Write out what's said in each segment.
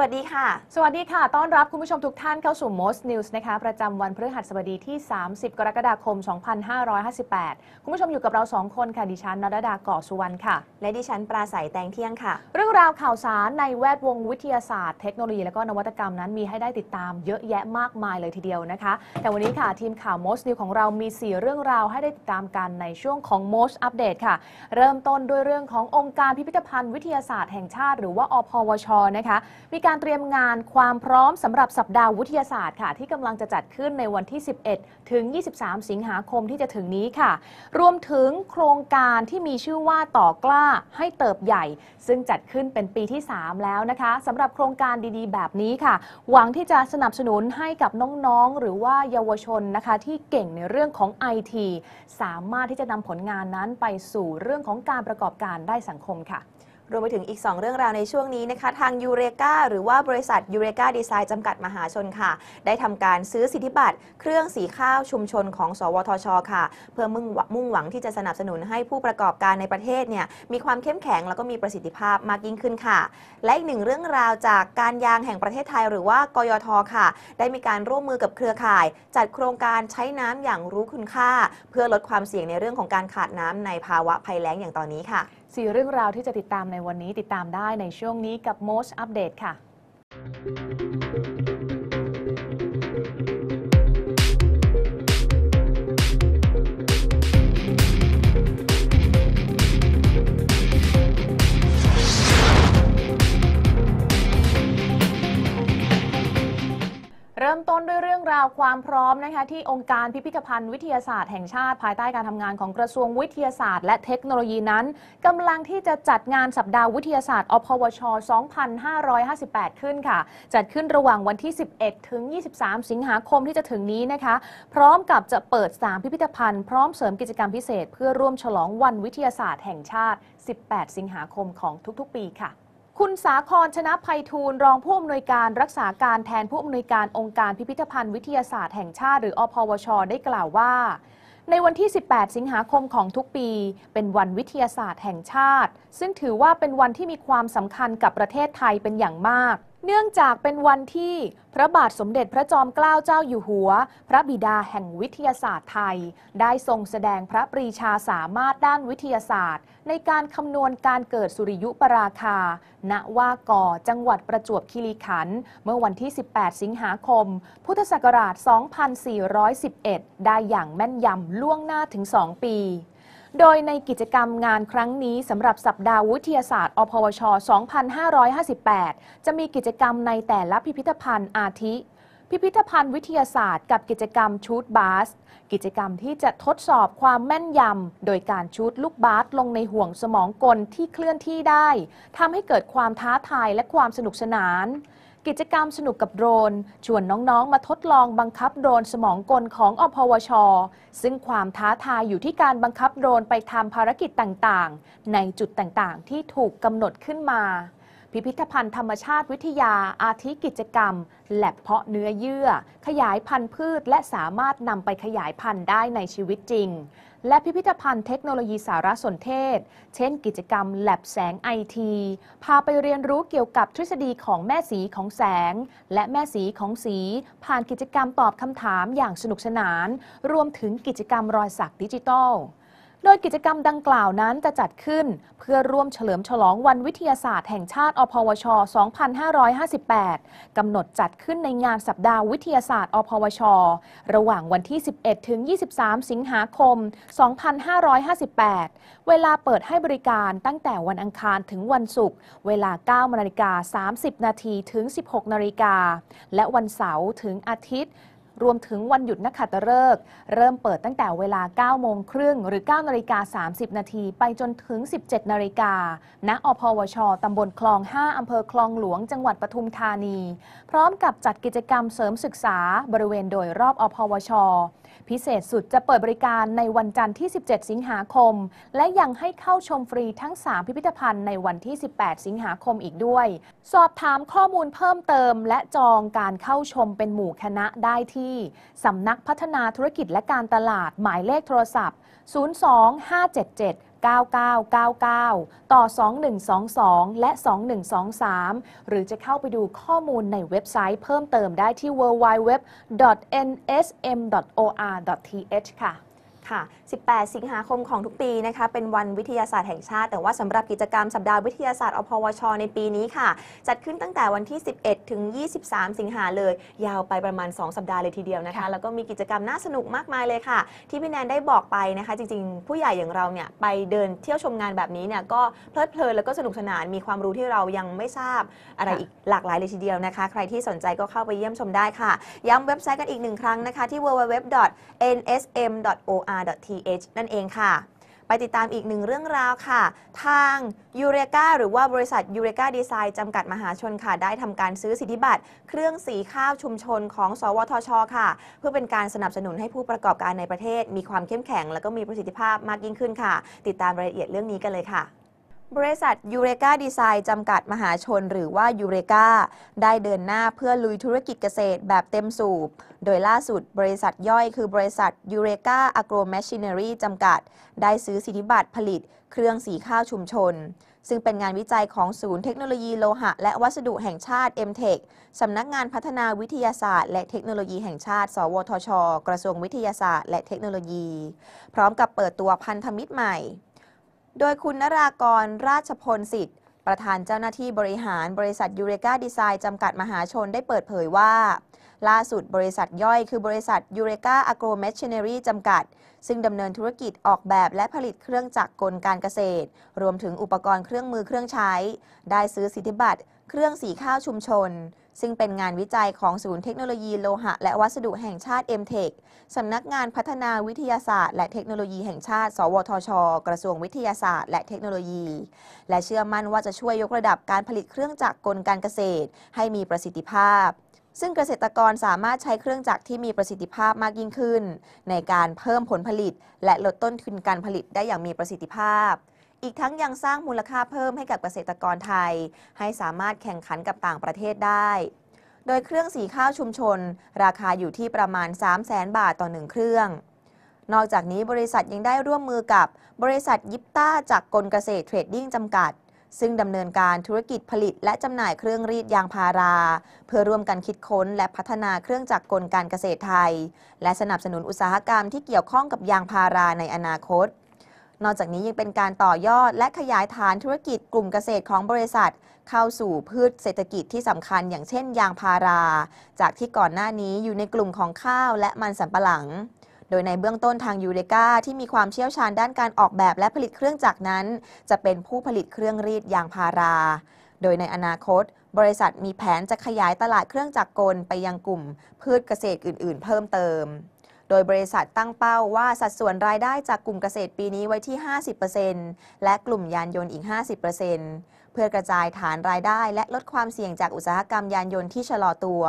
วัสดีค่ะ สวัสดีค่ะ ต้อนรับคุณผู้ชมทุกท่านเข้าสู่ Most News นะคะ ประจำวันพฤหัสบดีที่ 30 กรกฎาคม 2558 คุณผู้ชมอยู่กับเรา 2 คนค่ะ ดิฉันนรดาก่อสุวรรณค่ะ และดิฉันปราศัยแตงเที่ยงค่ะ เรื่องราวข่าวสารในแวดวงวิทยาศาสตร์เทคโนโลยีและก็นวัตกรรมนั้นมีให้ได้ติดตามเยอะแยะมากมายเลยทีเดียวนะคะ แต่วันนี้ค่ะทีมข่าว Most News ของเรามี 4 เรื่องราวให้ได้ติดตามกันในช่วงของ Most Update ค่ะ เริ่มต้นด้วยเรื่องขององค์การพิพิธภัณฑ์วิทยาศาสตร์แห่งชาติ หรือว่าอพวชนะคะมีการการเตรียมงานความพร้อมสำหรับสัปดาห์วิทยาศาสตร์ค่ะ ที่กำลังจะจัดขึ้นในวันที่ 11 ถึง 23 สิงหาคมที่จะถึงนี้ค่ะ รวมถึงโครงการที่มีชื่อว่าต่อกล้าให้เติบใหญ่ ซึ่งจัดขึ้นเป็นปีที่ 3 แล้วนะคะสำหรับโครงการดีๆ แบบนี้ค่ะ หวังที่จะสนับสนุนให้กับน้องๆ หรือว่าเยาวชนนะคะ ที่เก่งในเรื่องของ IT สามารถที่จะนำผลงานนั้นไปสู่เรื่องของการประกอบการได้สังคมค่ะ รวมไปถึงอีก 2 เรื่องราวในช่วงนี้นะคะ ทางยูเรกาหรือว่าบริษัทยูเรกาดีไซน์จำกัดมหาชนค่ะ ได้ทำการซื้อสิทธิบัตรเครื่องสีข้าวชุมชนของ สวทช ค่ะ เพื่อมุ่งมุ่งหวังที่จะสนับสนุนให้ผู้ประกอบการในประเทศเนี่ยมีความเข้มแข็งแล้วก็มีประสิทธิภาพมากยิ่งขึ้นค่ะ และอีกหนึ่งเรื่องราวจากการยางแห่งประเทศไทย หรือว่ากยทค่ะ ได้มีการร่วมมือกับเครือข่าย จัดโครงการใช้น้ำอย่างรู้คุณค่า เพื่อลดความเสี่ยงในเรื่องของการขาดน้ำในภาวะภัยแล้งอย่างตอนนี้ค่ะ สี่เรื่องราวที่จะติดตามในวันนี้ติดตามได้ในช่วงนี้กับ Most Update ค่ะ ความพร้อมนะคะที่องค์การพิพิธภัณฑ์วิทยาศาสตร์แห่งชาติ ภายใต้การทำงานของกระทรวงวิทยาศาสตร์ และเทคโนโลยีนั้นกำลังที่จะจัดงานสัปดาห์วิทยาศาสตร์ อพวช 2558 ขึ้นค่ะ จัดขึ้นระหว่างวันที่ 11 ถึง 23 สิงหาคมที่จะถึงนี้นะคะ พร้อมกับจะเปิด 3 พิพิธภัณฑ์พร้อมเสริมกิจกรรมพิเศษ เพื่อร่วมฉลองวันวิทยาศาสตร์แห่งชาติ 18 สิงหาคมของทุกๆ ปีค่ะ คุณสาครชนะภัยทูลรองผู้อำนวยการรักษาการแทนผู้อำนวยการองค์การพิพิธภัณฑ์วิทยาศาสตร์แห่งชาติหรืออพวช ได้กล่าวว่า ในวันที่ 18 สิงหาคมของทุกปี เป็นวันวิทยาศาสตร์แห่งชาติ ซึ่งถือว่าเป็นวันที่มีความสำคัญกับประเทศไทยเป็นอย่างมาก เนื่องจากเป็นวันที่พระบาทสมเด็จพระจอมเกล้าเจ้าอยู่หัว พระบิดาแห่งวิทยาศาสตร์ไทย ได้ทรงแสดงพระปรีชาสามารถด้านวิทยาศาสตร์ ในการคำนวณการเกิดสุริยุปราคา ณ ว่าก่อจังหวัดประจวบคีรีขันธ์เมื่อวันที่ 18 สิงหาคม พุทธศักราช 2411 ได้อย่างแม่นยำล่วงหน้าถึง 2 ปี โดยในกิจกรรมงานครั้งนี้สำหรับสัปดาห์วิทยาศาสตร์ อพวช 2558 จะมีกิจกรรมในแต่ละพิพิธภัณฑ์อาทิ พิพิธภัณฑ์วิทยาศาสตร์กับกิจกรรมชูตบาส กิจกรรมที่จะทดสอบความแม่นยำ โดยการชูตลูกบาสลงในห่วงสมองกลที่เคลื่อนที่ได้ทำให้เกิดความท้าทายและความสนุกสนาน กิจกรรมสนุกกับโดรน ชวนน้องๆ มาทดลองบังคับโดรนสมองกลของอพวช ซึ่งความท้าทายอยู่ที่การบังคับโดรนไปทำภารกิจต่างๆ ในจุดต่างๆ ที่ถูกกำหนดขึ้นมา พิพิธภัณฑ์ธรรมชาติวิทยาอาทิกิจกรรม แลบเพาะเนื้อเยื่อ ขยายพันธุ์พืช และสามารถนำไปขยายพันธุ์ได้ในชีวิตจริง และพิพิธภัณฑ์เทคโนโลยีสารสนเทศ เช่นกิจกรรมแลบแสงไอที พาไปเรียนรู้เกี่ยวกับทฤษฎีของแม่สีของแสง และแม่สีของสี ผ่านกิจกรรมตอบคำถามอย่างสนุกสนาน รวมถึงกิจกรรมรอยสักดิจิทัล ดยกิจกรรมดังกล่าวนั้นจะจัดขึ้น เพื่อร่วมเฉลิมฉลองวันวิทยาศาสตร์แห่งชาติ อพวช 2558 กำหนดจัดขึ้นในงานสัปดาห์วิทยาศาสตร์ อพวช ระหว่างวันที่ 11 ถึง 23 สิงหาคม 2558 เวลาเปิดให้บริการตั้งแต่วันอังคารถึงวันศุกร์ เวลา 9 นาฬิกา 30 นาทีถึง 16 นาฬิกา และวันเสาร์ถึงอาทิตย์ รวมถึงวันหยุดนักขัตฤกษ์เริ่มเปิดตั้งแต่เวลา 9 โมงครึ่ง หรือ 9 นาฬิกา 30 นาที ไปจนถึง 17 นาฬิกา ณ อพวช ตำบลคลอง 5 อำเภอคลองหลวง จังหวัดปทุมธานี พร้อมกับจัดกิจกรรมเสริมศึกษาบริเวณโดยรอบอพวช พิเศษสุดจะเปิดบริการในวันจันทร์ที่ 17 สิงหาคม และยังให้เข้าชมฟรีทั้ง 3 พิพิธภัณฑ์ในวันที่ 18 สิงหาคมอีกด้วย สอบถามข้อมูลเพิ่มเติม และจองการเข้าชมเป็นหมู่คณะได้ที่ สำนักพัฒนาธุรกิจและการตลาดหมายเลขโทรศัพท์ 02577 9999 ต่อ 2122 และ 2123 หรือจะเข้าไปดูข้อมูลในเว็บไซต์เพิ่มเติมได้ที่ www.nsm.or.th ค่ะ ค่ะ 18 สิงหาคมของทุกปีนะคะ เป็นวันวิทยาศาสตร์แห่งชาติ แต่ว่าสำหรับกิจกรรมสัปดาห์วิทยาศาสตร์อพวช ในปีนี้ค่ะ จัดขึ้นตั้งแต่วันที่ 11 ถึง 23 สิงหาเลย ยาวไปประมาณ 2 สัปดาห์เลยทีเดียวนะคะค่ะแล้วก็มีกิจกรรมน่าสนุกมากมายเลยค่ะ ที่พี่แนนได้บอกไปนะคะ จริงๆ ผู้ใหญ่อย่างเราเนี่ยไปเดินเที่ยวชมงานแบบนี้เนี่ยก็เพลิดเพลินแล้วก็สนุกสนาน มีความรู้ที่เรายังไม่ทราบอะไรอีกหลากหลายเลยทีเดียวนะคะ ใครที่สนใจก็เข้าไปเยี่ยมชมได้ค่ะ ย้ำเว็บไซต์กันอีกหนึ่งครั้งนะคะที่ r.th นั่นเองค่ะ ไปติดตามอีกหนึ่งเรื่องราวค่ะ ทางยูเรกาหรือว่าบริษัทยูเรกาดีไซน์จำกัดมหาชนค่ะ ได้ทำการซื้อสิทธิบัตรเครื่องสีข้าวชุมชนของ สวทช ค่ะ เพื่อเป็นการสนับสนุนให้ผู้ประกอบการในประเทศ มีความเข้มแข็ง และก็มีประสิทธิภาพมากยิ่งขึ้นค่ะ ติดตามรายละเอียดเรื่องนี้กันเลยค่ะ บริษัทยูเรกาดีไซน์จำกัดมหาชนหรือว่ายูเรกาได้เดินหน้าเพื่อลุยธุรกิจเกษตรแบบเต็มสูบ โดยล่าสุดบริษัทย่อยคือบริษัทยูเรกาอ g r o Machinery จำกัด ได้ซื้อสิทธิบัตรผลิตเครื่องสีข้าวชุมชน ซึ่งเป็นงานวิจัยของศูนย์เทคโนโลยีโลหะ และวัสดุแห่งชาติ m t e c h สำนักงานพัฒนาวิทยาศาสตร์และเทคโนโลยีแห่งชาติ สวทช กระทรวงวิทยาศาสตร์ และเทคโนโลยี พร้อมกับเปิดตัวพันธมิตรใหม่ โดยคุณนรากรราชพลสิทธิ์ ประธานเจ้าหน้าที่บริหารบริษัทยูเรกาดีไซน์จำกัดมหาชนได้เปิดเผยว่า ล่าสุดบริษัทย่อยคือบริษัทยูเรกาอ g r o Machinery จำกัด ซึ่งดำเนินธุรกิจออกแบบและผลิตเครื่องจักรกลการเกษตร รวมถึงอุปกรณ์เครื่องมือเครื่องใช้ ได้ซื้อสิทธิบัตร เครื่องสีข้าวชุมชน ซึ่งเป็นงานวิจัยของศูนย์เทคโนโลยีโลหะ และวัสดุแห่งชาติ m t e c h สำนักงานพัฒนาวิทยาศาสตร์ และเทคโนโลยีแห่งชาติ สวทช กระทรวงวิทยาศาสตร์ และเทคโนโลยี และเชื่อมั่นว่าจะช่วยยกระดับการผลิตเครื่องจักรกลการเกษตร ให้มีประสิทธิภาพซึ่งเกษตรกรสามารถใช้เครื่องจักรที่มีประสิทธิภาพมากยิ่งขึ้น ในการเพิ่มผลผลิต และลดต้นทุนการผลิตได้อย่างมีประสิทธิภาพ อีกทั้งยังสร้างมูลค่าเพิ่มให้กับเกษตรกรไทย ให้สามารถแข่งขันกับต่างประเทศได้ โดยเครื่องสีข้าวชุมชน ราคาอยู่ที่ประมาณ 3 0 0แสนบาทต่อหนึ่งเครื่อง นอกจากนี้บริษัทยังได้ร่วมมือกับบริษัทยิปต้าจากกลเกษตรเทรดดิ้งจำกัดซึ่งดำเนินการธุรกิจผลิตและจำหน่ายเครื่องรีดยางพารา เพื่อร่วมกันคิดค้นและพัฒนาเครื่องจักรกลการเกษตรไทย และสนับสนุนอุตสาหกรรมที่เกี่ยวข้องกับยางพาราในอนาคต นอกจากนี้ยังเป็นการต่อยอดและขยายฐานธุรกิจกลุ่มเกษตรของบริษัท เข้าสู่พืชเศรษฐกิจที่สำคัญอย่างเช่นยางพารา จากที่ก่อนหน้านี้อยู่ในกลุ่มของข้าวและมันสำปะหลัง โดยในเบื้องต้นทางยูเรกาที่มีความเชี่ยวชาญด้านการออกแบบและผลิตเครื่องจักรนั้น จะเป็นผู้ผลิตเครื่องรีดยางพารา โดยในอนาคต บริษัทมีแผนจะขยายตลาดเครื่องจักรกลไปยังกลุ่ม พืชเกษตรอื่น ๆ เพิ่มเติม โดยบริษัทตั้งเป้าว่าสัดส่วนรายได้จากกลุ่มเกษตรปีนี้ไว้ที่ 50%และกลุ่มยานยนต์อีก 50%เพื่อกระจายฐานรายได้และลดความเสี่ยงจากอุตสาหกรรมยานยนต์ที่ชะลอตัว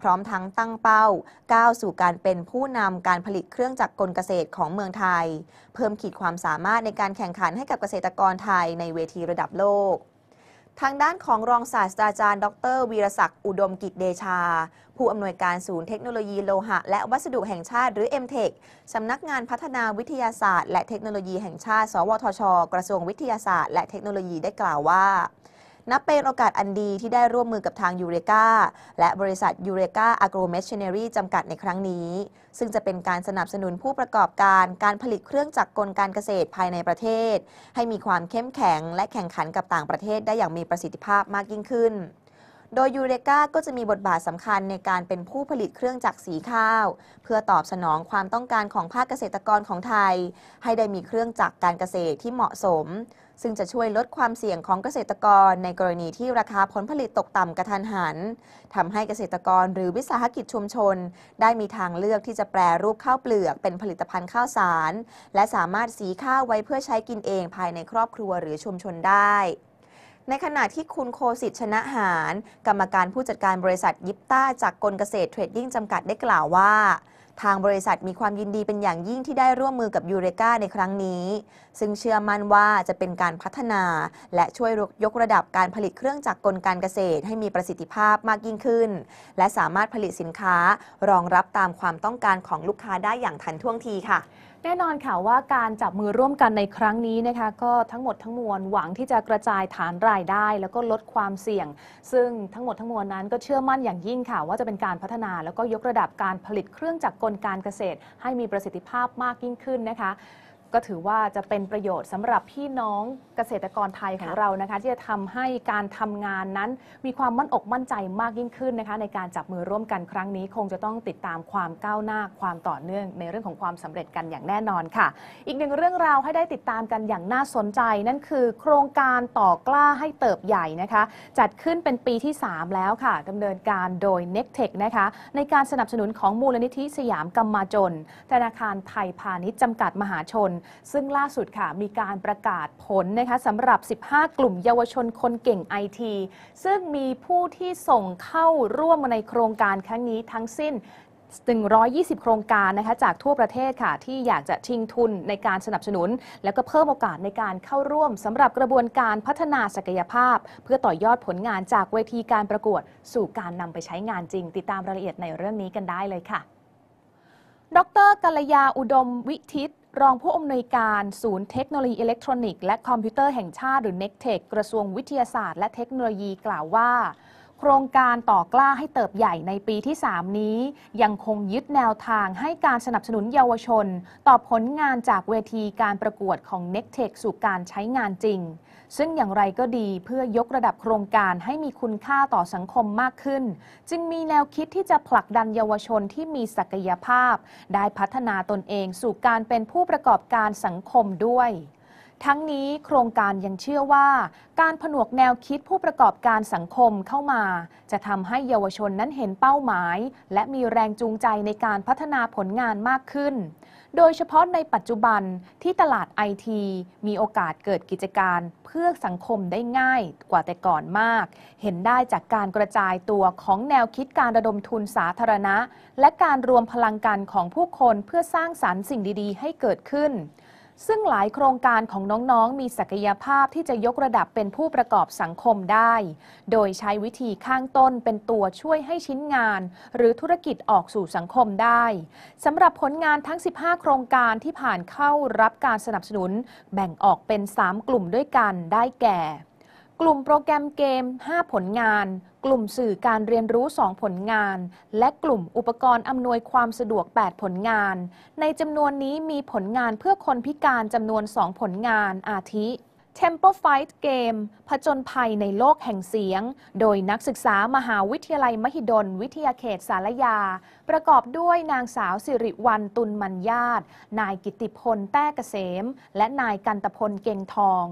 พร้อมทั้งตั้งเป้า ก้าวสู่การเป็นผู้นำการผลิตเครื่องจักรกลเกษตรของเมืองไทย เพิ่มขีดความสามารถในการแข่งขันให้กับเกษตรกรไทยในเวทีระดับโลก ทางด้านของรองศาสตราจารย์ ดร วีรศักดิ์อุดมกิจเดชา ผู้อำนวยการศูนย์เทคโนโลยีโลหะ และวัสดุแห่งชาติหรือ m t e c h สำนักงานพัฒนาวิทยาศาสตร์ และเทคโนโลยีแห่งชาติ สวทช กระทรวงวิทยาศาสตร์ และเทคโนโลยีได้กล่าวว่า นับเป็นโอกาสอันดีที่ได้ร่วมมือกับทางยูเรกาและบริษัทยูเรกาอ g r o Machinery จำกัดในครั้งนี้ ซึ่งจะเป็นการสนับสนุนผู้ประกอบการการผลิตเครื่องจักรกลการเกษตรภายในประเทศ ให้มีความเข้มแข็งและแข่งขันกับต่างประเทศได้อย่างมีประสิทธิภาพมากยิ่งขึ้นโดยยูเรกาก็จะมีบทบาทสำคัญในการเป็นผู้ผลิตเครื่องจักรสีข้าว เพื่อตอบสนองความต้องการของภาคเกษตรกรของไทย ให้ได้มีเครื่องจักรการเกษตรที่เหมาะสม ซึ่งจะช่วยลดความเสี่ยงของเกษตรกรในกรณีที่ราคาผลผลิตตกต่ำกระทันหันทำให้เกษตรกรหรือวิสาหกิจชุมชน ได้มีทางเลือกที่จะแปรรูปข้าวเปลือกเป็นผลิตภัณฑ์ข้าวสาร และสามารถสีข้าวไว้เพื่อใช้กินเองภายในครอบครัวหรือชุมชนได้ในขณะที่คุณโคสิทชนะหาร กรรมการผู้จัดการบริษัทยิปต้าจากกลเกษตรเทรดดิ้งจำกัดได้กล่าวว่า ทางบริษัทมีความยินดีเป็นอย่างยิ่งที่ได้ร่วมมือกับยูเรกาในครั้งนี้ ซึ่งเชื่อมั่นว่าจะเป็นการพัฒนา และช่วยยกระดับการผลิตเครื่องจักรกลการเกษตร ให้มีประสิทธิภาพมากยิ่งขึ้น และสามารถผลิตสินค้ารองรับตามความต้องการของลูกค้าได้อย่างทันท่วงทีค่ะ แน่นอนค่ะว่าการจับมือร่วมกันในครั้งนี้นะคะก็ทั้งหมดทั้งมวลหวังที่จะกระจายฐานรายได้ แล้วก็ลดความเสี่ยง ซึ่งทั้งหมดทั้งมวลนั้นก็เชื่อมั่นอย่างยิ่งค่ะ ว่าจะเป็นการพัฒนาแล้วก็ยกระดับการผลิตเครื่องจักรกลการเกษตร ให้มีประสิทธิภาพมากยิ่งขึ้นนะคะ ก็ถือว่าจะเป็นประโยชน์สำหรับพี่น้องเกษตรกรไทยของค่ะเรานะคะ ที่จะทำให้การทำงานนั้นมีความมั่นอกมั่นใจมากยิ่งขึ้นนะคะ ในการจับมือร่วมกันครั้งนี้ คงจะต้องติดตามความก้าวหน้าความต่อเนื่อง ในเรื่องของความสำเร็จกันอย่างแน่นอนค่ะ อีกหนึ่งเรื่องราวให้ได้ติดตามกันอย่างน่าสนใจ นั่นคือ โครงการต่อกล้าให้เติบใหญ่นะคะ จัดขึ้นเป็นปีที่ 3 แล้วค่ะดำเนินการโดย n e c t e c h นะคะ ในการสนับสนุนของมูลนิธิสยามกำมาจนธนาคารไทยพาณิชย์จำกัดมหาชนซึ่งล่าสุดค่ะมีการประกาศผลนะคะสำหรับ 15 กลุ่มเยาวชนคนเก่งไอทีซึ่งมีผู้ที่ส่งเข้าร่วมในโครงการครั้งนี้ทั้งสิ้น120 โครงการนะคะจากทั่วประเทศค่ะ ที่อยากจะชิงทุนในการสนับสนุน แล้วก็เพิ่มโอกาสในการเข้าร่วมสำหรับกระบวนการพัฒนาศักยภาพ เพื่อต่อยอดผลงานจากเวทีการประกวด สู่การนำไปใช้งานจริง ติดตามรายละเอียดในเรื่องนี้กันได้เลยค่ะ ดรกัลยาอุดมวิทิต รองผู้อำนวยการศูนย์เทคโนโลยีอิเล็กทรอนิกส์และคอมพิวเตอร์แห่งชาติหรือ n e c t e c h กระทรวงวิทยาศาสตร์และเทคโนโลยีกล่าวว่า โครงการต่อกล้าให้เติบใหญ่ในปีที่ 3 นี้ ยังคงยึดแนวทางให้การสนับสนุนเยาวชน ต่อผลงานจากเวทีการประกวดของ n e c t e c h สู่การใช้งานจริง ซึ่งอย่างไรก็ดีเพื่อยกระดับโครงการให้มีคุณค่าต่อสังคมมากขึ้น จึงมีแนวคิดที่จะผลักดันเยาวชนที่มีศักยภาพ ได้พัฒนาตนเองสู่การเป็นผู้ประกอบการสังคมด้วยทั้งนี้โครงการยังเชื่อว่า การผนวกแนวคิดผู้ประกอบการสังคมเข้ามา จะทำให้เยาวชนนั้นเห็นเป้าหมาย และมีแรงจูงใจในการพัฒนาผลงานมากขึ้น โดยเฉพาะในปัจจุบันที่ตลาดไอทีมีโอกาสเกิดกิจการเพื่อสังคมได้ง่ายกว่าแต่ก่อนมาก เห็นได้จากการกระจายตัวของแนวคิดการระดมทุนสาธารณะ และการรวมพลังกันของผู้คนเพื่อสร้างสรรค์สิ่งดี ๆ ให้เกิดขึ้น ซึ่งหลายโครงการของน้องๆ มีศักยภาพที่จะยกระดับเป็นผู้ประกอบสังคมได้ โดยใช้วิธีข้างต้นเป็นตัวช่วยให้ชิ้นงาน หรือธุรกิจออกสู่สังคมได้สำหรับผลงานทั้ง 15 โครงการที่ผ่านเข้ารับการสนับสนุน แบ่งออกเป็น 3 กลุ่มด้วยกันได้แก่ กลุ่มโปรแกรมเกม 5 ผลงาน กลุ่มสื่อการเรียนรู้ 2 ผลงาน และกลุ่มอุปกรณ์อำนวยความสะดวก 8 ผลงาน ในจำนวนนี้มีผลงานเพื่อคนพิการจำนวน 2 ผลงานอาทิ Temple Fight Game ผจญภัยในโลกแห่งเสียง โดยนักศึกษามหาวิทยาลัยมหิดล วิทยาเขตสารยา ประกอบด้วยนางสาวสิริวัลตุลมัญญาตนายกิติพลแต้เกษม และนายกันตพลเก่งทอง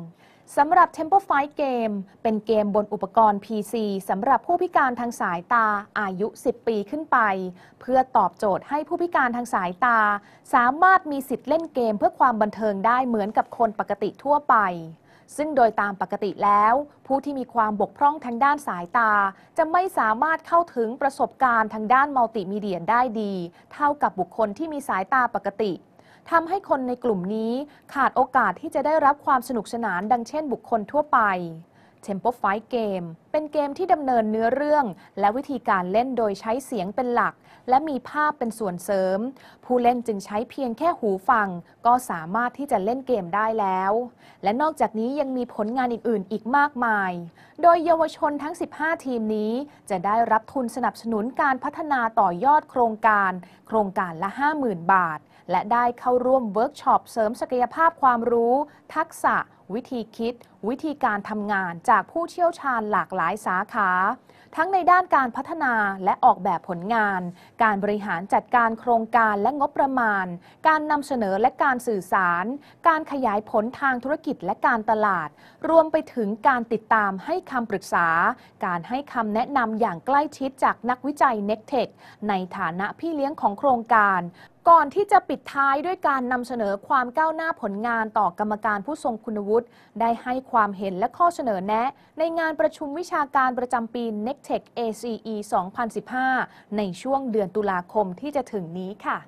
สำหรับ Temple Fight Game เป็นเกมบนอุปกรณ์ PC สำหรับผู้พิการทางสายตาอายุ 10 ปีขึ้นไป เพื่อตอบโจทย์ให้ผู้พิการทางสายตา สามารถมีสิทธิ์เล่นเกมเพื่อความบันเทิงได้เหมือนกับคนปกติทั่วไป ซึ่งโดยตามปกติแล้ว ผู้ที่มีความบกพร่องทางด้านสายตา จะไม่สามารถเข้าถึงประสบการณ์ทางด้านมัลติมีเดียได้ดี เท่ากับบุคคลที่มีสายตาปกติ ทำให้คนในกลุ่มนี้ขาดโอกาสที่จะได้รับความสนุกสนานดังเช่นบุคคลทั่วไป Tempo Fight Game เป็นเกมที่ดำเนินเนื้อเรื่อง และวิธีการเล่นโดยใช้เสียงเป็นหลัก และมีภาพเป็นส่วนเสริม ผู้เล่นจึงใช้เพียงแค่หูฟัง ก็สามารถที่จะเล่นเกมได้แล้ว และนอกจากนี้ยังมีผลงานอื่นๆ อีกมากมาย โดยเยาวชนทั้ง 15 ทีมนี้ จะได้รับทุนสนับสนุนการพัฒนาต่อยอดโครงการ โครงการละ 50,000 บาท และได้เข้าร่วมเวิร์กช็อปเสริมศักยภาพความรู้ ทักษะ วิธีคิดวิธีการทำงานจากผู้เชี่ยวชาญหลากหลายสาขา ทั้งในด้านการพัฒนาและออกแบบผลงาน การบริหารจัดการโครงการและงบประมาณ การนำเสนอและการสื่อสาร การขยายผลทางธุรกิจและการตลาด รวมไปถึงการติดตามให้คำปรึกษา การให้คำแนะนำอย่างใกล้ชิดจากนักวิจัย n e c t e c h ในฐานะพี่เลี้ยงของโครงการก่อนที่จะปิดท้ายด้วยการนำเสนอความก้าวหน้าผลงานต่อกรรมการผู้ทรงคุณวุฒิ ได้ให้ความเห็นและข้อเสนอแนะ ในงานประชุมวิชาการประจำปี n e c t e c h ACE 2015 ในช่วงเดือนตุลาคมที่จะถึงนี้ค่ะ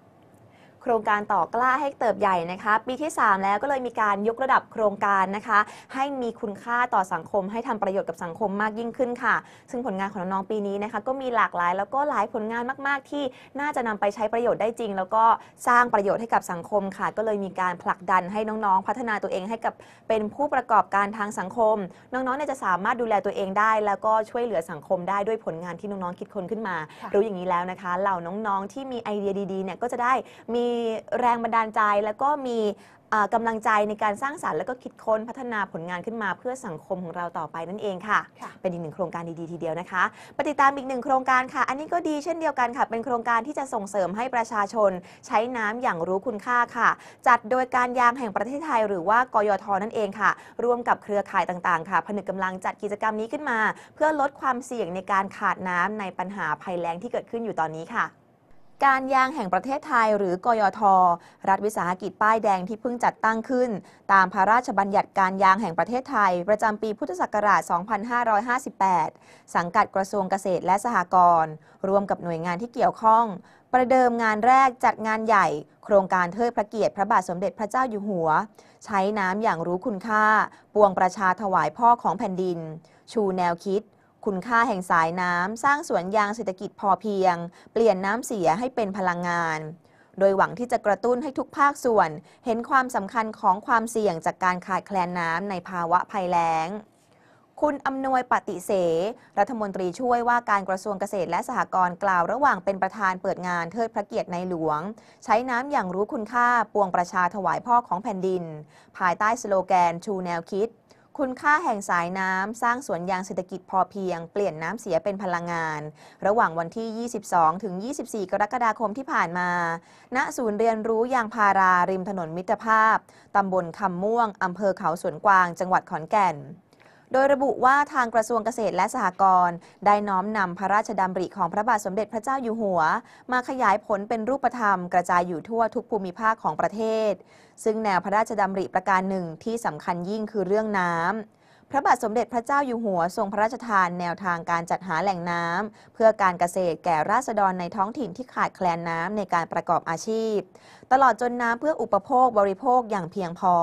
รงการต่อกล้าให้เติบใหญ่นะคะ ปีที่ 3 แล้วก็เลยมีการยกระดับโครงการนะคะ ให้มีคุณค่าต่อสังคม ให้ทำประโยชน์กับสังคมมากยิ่งขึ้นค่ะ ซึ่งผลงานของน้องๆปีนี้นะคะก็มีหลากหลายแล้วก็หลายผลงานมากๆ ที่น่าจะนำไปใช้ประโยชน์ได้จริง แล้วก็สร้างประโยชน์ให้กับสังคมค่ะ ก็เลยมีการผลักดันให้น้องๆ พัฒนาตัวเองให้กับเป็นผู้ประกอบการทางสังคม น้องๆเนี่ยจะสามารถดูแลตัวเองได้ แล้วก็ช่วยเหลือสังคมได้ด้วยผลงานที่น้องๆคิดค้นขึ้นมาค่ะรู้อย่างนี้แล้วนะคะ เหล่าน้องๆที่มีไอเดียดีๆเนี่ยก็จะได้มีแรงบันดาลใจแล้วก็มีอ่ากำลังใจในการสร้างสรรค์แล้วก็คิดค้นพัฒนาผลงานขึ้นมาเพื่อสังคมของเราต่อไปนั่นเองค่ะค่ะเป็นอีกหนึ่งโครงการดีๆทีเดียวนะคะไปฏิดตามอีกหนึ่งโครงการค่ะ อันนี้ก็ดีเช่นเดียวกันค่ะ เป็นโครงการที่จะส่งเสริมให้ประชาชนใช้น้ำอย่างรู้คุณค่าค่ะ จัดโดยการยางแห่งประเทศไทย หรือว่ากยทนั่นเองค่ะ ร่วมกับเครือข่ายต่างๆ ค่ะผนึกกำลังจัดกิจกรรมนี้ขึ้นมา เพื่อลดความเสี่ยงในการขาดน้ำในปัญหาภัยแล้งที่เกิดขึ้นอยู่ตอนนี้ค่ะ การยางแห่งประเทศไทยหรือกยท รัฐวิสาหกิจป้ายแดงที่เพิ่งจัดตั้งขึ้น ตามพระราชบัญญัติการยางแห่งประเทศไทย ประจำปีพุทธศักราช 2558 สังกัดกระทรวงเกษตรและสหกรณ์รวมกับหน่วยงานที่เกี่ยวข้อง ประเดิมงานแรกจัดงานใหญ่ โครงการเทิดพระเกียรติพระบาทสมเด็จพระเจ้าอยู่หัว ใช้น้ำอย่างรู้คุณค่า ปวงประชาถวายพ่อของแผ่นดิน ชูแนวคิด คุณค่าแห่งสายน้ำ สร้างสวนยางเศรษฐกิจพอเพียง เปลี่ยนน้ำเสียให้เป็นพลังงาน โดยหวังที่จะกระตุ้นให้ทุกภาคส่วน เห็นความสำคัญของความเสี่ยงจากการขาดแคลนน้ำในภาวะภัยแล้งคุณอำนวยปฏิเส รัฐมนตรีช่วยว่าการกระทรวงเกษตรและสหกรณ์กล่าวระหว่างเป็นประธานเปิดงานเทิดพระเกียรติในหลวง ใช้น้ำอย่างรู้คุณค่าปวงประชาถวายพ่อของแผ่นดิน ภายใต้สโลแกนชูแนวคิด คุณค่าแห่งสายน้ำ สร้างสวนยางเศรษฐกิจพอเพียง เปลี่ยนน้ำเสียเป็นพลังงาน ระหว่างวันที่ 22 ถึง 24 กรกฎาคมที่ผ่านมา ณ ศูนย์เรียนรู้ยางพาราริมถนนมิตรภาพ ตำบลคำม่วง อำเภอเขาสวนกวาง จังหวัดขอนแก่น โดยระบุว่าทางกระทรวงเกษตรและสหกรณ์ได้น้อมนำพระราชดำริของพระบาทสมเด็จพระเจ้าอยู่หัว มาขยายผลเป็นรูปธรรม กระจายอยู่ทั่วทุกภูมิภาคของประเทศ ซึ่งแนวพระราชดำริประการหนึ่งที่สำคัญยิ่งคือเรื่องน้ำพระบาทสมเด็จพระเจ้าอยู่หัวทรงพระราชทานแนวทางการจัดหาแหล่งน้ำเพื่อการเกษตรแก่ราษฎรในท้องถิ่นที่ขาดแคลนน้ำในการประกอบอาชีพ ตลอดจนน้ำเพื่ออุปโภคบริโภคอย่างเพียงพอ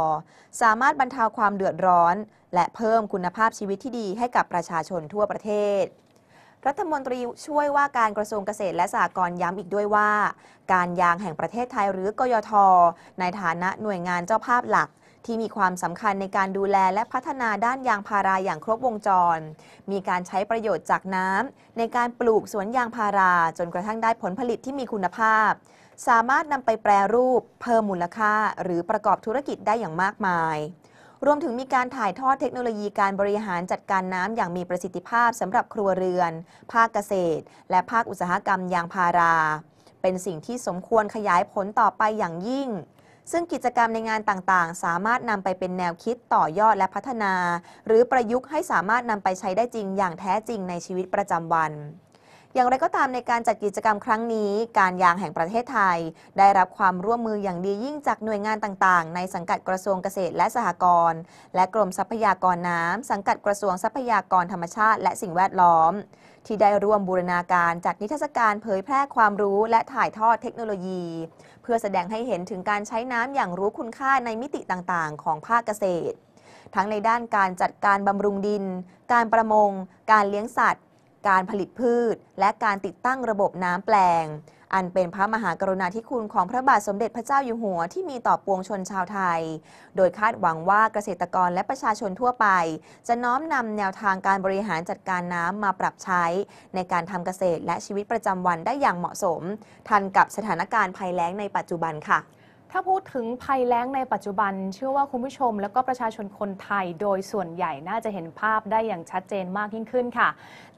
สามารถบรรเทาความเดือดร้อน และเพิ่มคุณภาพชีวิตที่ดีให้กับประชาชนทั่วประเทศ รัฐมนตรีช่วยว่าการกระทรวงเกษตรและสหกรณ์ย้ำอีกด้วยว่า การยางแห่งประเทศไทยหรือกยท ในฐานะหน่วยงานเจ้าภาพหลักที่มีความสำคัญในการดูแลและพัฒนาด้านยางพาราอย่างครบวงจร มีการใช้ประโยชน์จากน้ำในการปลูกสวนยางพาราจนกระทั่งได้ผลผลิตที่มีคุณภาพ สามารถนำไปแปรรูป เพิ่มมูลค่า หรือประกอบธุรกิจได้อย่างมากมาย รวมถึงมีการถ่ายทอดเทคโนโลยีการบริหารจัดการน้ำอย่างมีประสิทธิภาพสำหรับครัวเรือน ภาคเกษตร และภาคอุตสาหกรรมยางพารา เป็นสิ่งที่สมควรขยายผลต่อไปอย่างยิ่งซึ่งกิจกรรมในงานต่างๆ สามารถนำไปเป็นแนวคิดต่อยอดและพัฒนา หรือประยุกต์ให้สามารถนำไปใช้ได้จริงอย่างแท้จริงในชีวิตประจำวัน อย่างไรก็ตามในการจัดกิจกรรมครั้งนี้ การยางแห่งประเทศไทย ได้รับความร่วมมืออย่างดียิ่งจากหน่วยงานต่างๆ ในสังกัดกระทรวงเกษตรและสหกรณ์และกรมทรัพยากรน้ำสังกัดกระทรวงทรัพยากรธรรมชาติ และสิ่งแวดล้อม ที่ได้ร่วมบูรณาการจัดนิทรรศการเผยแพร่ความรู้และถ่ายทอดเทคโนโลยี เพื่อแสดงให้เห็นถึงการใช้น้ำอย่างรู้คุณค่าในมิติต่างๆ ของภาคเกษตร ทั้งในด้านการจัดการบำรุงดิน การประมง การเลี้ยงสัตว์ การผลิตพืช และการติดตั้งระบบน้ำแปลง อันเป็นพระมหากรุณาธิคุณของพระบาทสมเด็จพระเจ้าอยู่หัวที่มีต่อปวงชนชาวไทย โดยคาดหวังว่าเกษตรกรและประชาชนทั่วไป จะน้อมนำแนวทางการบริหารจัดการน้ำมาปรับใช้ ในการทำเกษตรและชีวิตประจำวันได้อย่างเหมาะสม ทันกับสถานการณ์ภัยแล้งในปัจจุบันค่ะถ้าพูดถึงภัยแล้งในปัจจุบัน เชื่อว่าคุณผู้ชม แล้วก็ประชาชนคนไทย โดยส่วนใหญ่น่าจะเห็นภาพได้อย่างชัดเจนมากยิ่งขึ้นค่ะ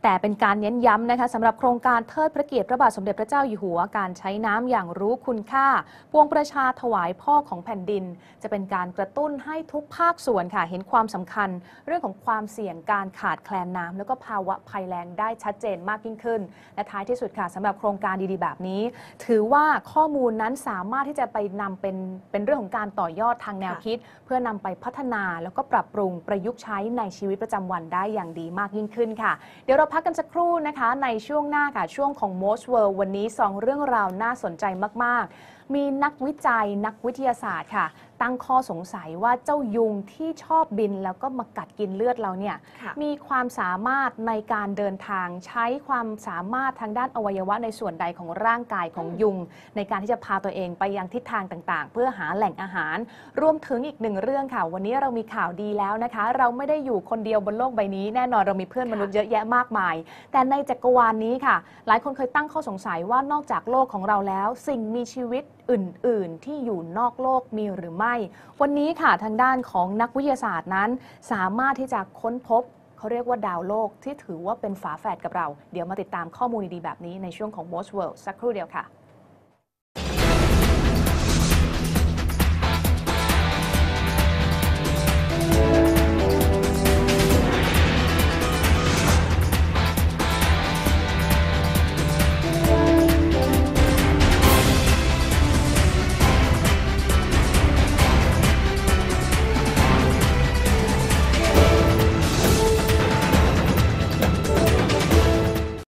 แต่เป็นการเน้นย้ำนะคะสำหรับโครงการเทิดพระเกียรติพระบาทสมเด็จพระเจ้าอยู่หัวการใช้น้ำอย่างรู้คุณค่า ปวงประชาถวายพ่อของแผ่นดิน จะเป็นการกระตุ้นให้ทุกภาคส่วนค่ะ เห็นความสำคัญ เรื่องของความเสี่ยงการขาดแคลนน้ำแล้วก็ภาวะภัยแล้งได้ชัดเจนมากยิ่งขึ้น และท้ายที่สุดค่ะสำหรับโครงการดีๆ แบบนี้ ถือว่าข้อมูลนั้นสามารถที่จะไปนำเป็นเป็นเรื่องของการต่อยอดทางแนวคิด เพื่อนำไปพัฒนาแล้วก็ปรับปรุงประยุกต์ใช้ในชีวิตประจำวันได้อย่างดีมากยิ่งขึ้นค่ะเดี๋ยวเราพักกันสักครู่นะคะ ในช่วงหน้าค่ะ ช่วงของ Most World วันนี้ 2 เรื่องราวน่าสนใจมาก ๆ มีนักวิจัยนักวิทยาศาสตร์ค่ะ ตั้งข้อสงสัยว่าเจ้ายุงที่ชอบบินแล้วก็มากัดกินเลือดเราเนี่ยค่ะมีความสามารถในการเดินทางใช้ความสามารถทางด้านอวัยวะในส่วนใดของร่างกายของยุง ในการที่จะพาตัวเองไปยังทิศทางต่างๆ เพื่อหาแหล่งอาหาร รวมถึงอีกหนึ่งเรื่องค่ะ วันนี้เรามีข่าวดีแล้วนะคะ เราไม่ได้อยู่คนเดียวบนโลกใบนี้แน่นอนเรามีเพื่อนมนุษย์เยอะแยะมากมาย แต่ในจักรวาลนี้ค่ะ หลายคนเคยตั้งข้อสงสัยว่านอกจากโลกของเราแล้ว สิ่งมีชีวิต อื่น ๆ ที่อยู่นอกโลกมีหรือไม่ วันนี้ค่ะทางด้านของนักวิทยาศาสตร์นั้น สามารถที่จะค้นพบเขาเรียกว่าดาวโลกที่ถือว่าเป็นฝาแฝดกับเรา เดี๋ยวมาติดตามข้อมูลดี ๆ แบบนี้ในช่วงของ Most World สักครู่เดียวค่ะ